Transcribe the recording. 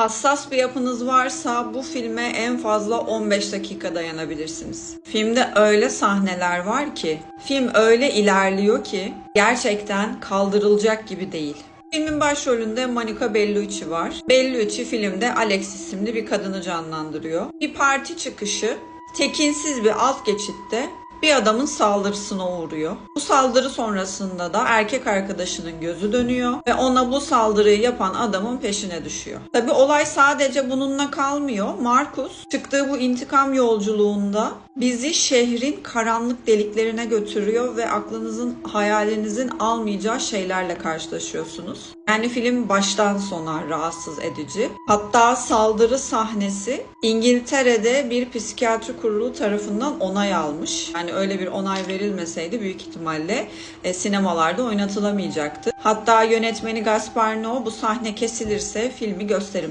Hassas bir yapınız varsa bu filme en fazla 15 dakika dayanabilirsiniz. Filmde öyle sahneler var ki, film öyle ilerliyor ki gerçekten kaldırılacak gibi değil. Filmin başrolünde Monica Bellucci var. Bellucci filmde Alex isimli bir kadını canlandırıyor. Bir parti çıkışı tekinsiz bir alt geçitte bir adamın saldırısına uğruyor. Bu saldırı sonrasında da erkek arkadaşının gözü dönüyor ve ona bu saldırıyı yapan adamın peşine düşüyor. Tabi olay sadece bununla kalmıyor. Marcus çıktığı bu intikam yolculuğunda bizi şehrin karanlık deliklerine götürüyor ve aklınızın hayalinizin almayacağı şeylerle karşılaşıyorsunuz. Yani film baştan sona rahatsız edici. Hatta saldırı sahnesi İngiltere'de bir psikiyatri kurulu tarafından onay almış. Yani öyle bir onay verilmeseydi büyük ihtimalle e, sinemalarda oynatılamayacaktı. Hatta yönetmeni Gaspar Noé bu sahne kesilirse filmi gösterimden